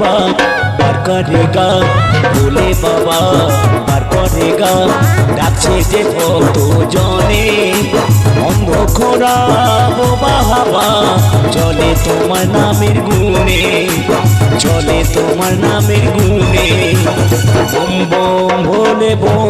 বাবা বার করেগা ভোলে বাবা বার করেগা ডাকছে যে কত জনে অন্ধ খোরা বোবা চলে তোমার নামের গুণে, চলে তোমার নামের গুণে বোম বোম ভোলে বোম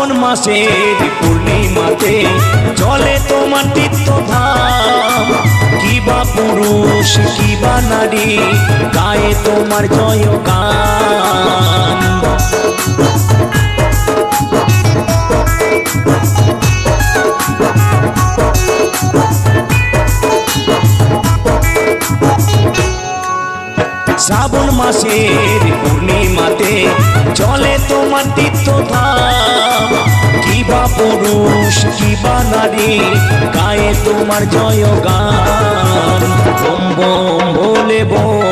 শ্রাবণ মাসের পূর্ণিমাতে চলে তোমার তীর্থধাম কিবা পুরুষ, কি বা নারী, গায়ে তোমার জয় গান শ্রাবণ মাসের পূর্ণিমাতে চলে তোমার তীর্থধাম কিবা পুরুষ, কি বা নারী, গায়ে তোমার জয় গান বোম বোম বোম বোম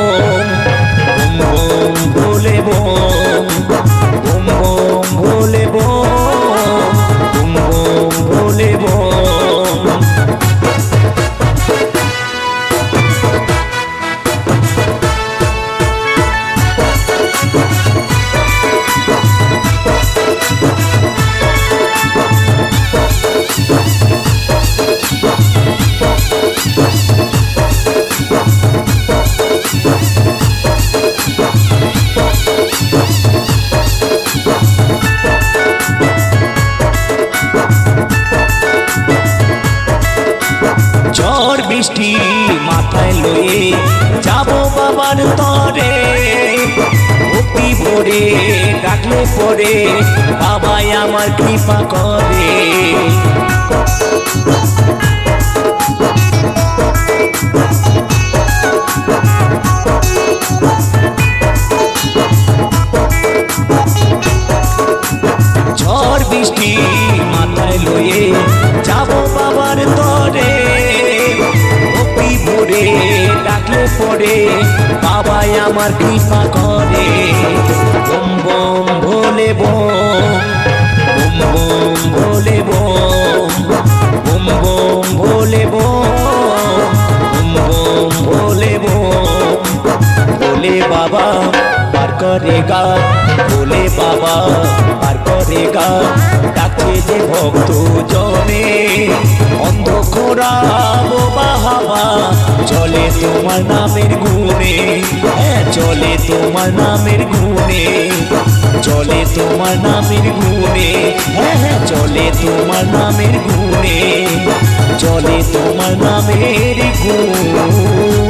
বৃষ্টি মাথায় লয়ে যাব বাবার তরে। ভক্তি ভরে ডাকলে পরে, বাবাই আমার কৃপা করে। ঝড় বৃষ্টি মাথায় লয়ে যাব বাবার পরে বাবাই আমার কৃপা করে। বোম বোম ভোলে বোম বোম ভোলে বোম বোম বোম ভোলে বোম বোম বোম ভোলে বোম ভোলে বাবা পার করেগা ভোলে বাবা পার করেগা ডাকছে যে ভক্ত জনে অন্ধ তোমার নামের গুণে হ্যাঁ চলে তোমার নামের গুণে চলে তোমার নামের গুণে হ্যাঁ হ্যাঁ চলে তোমার নামের গুণে চলে তোমার নামের গুণ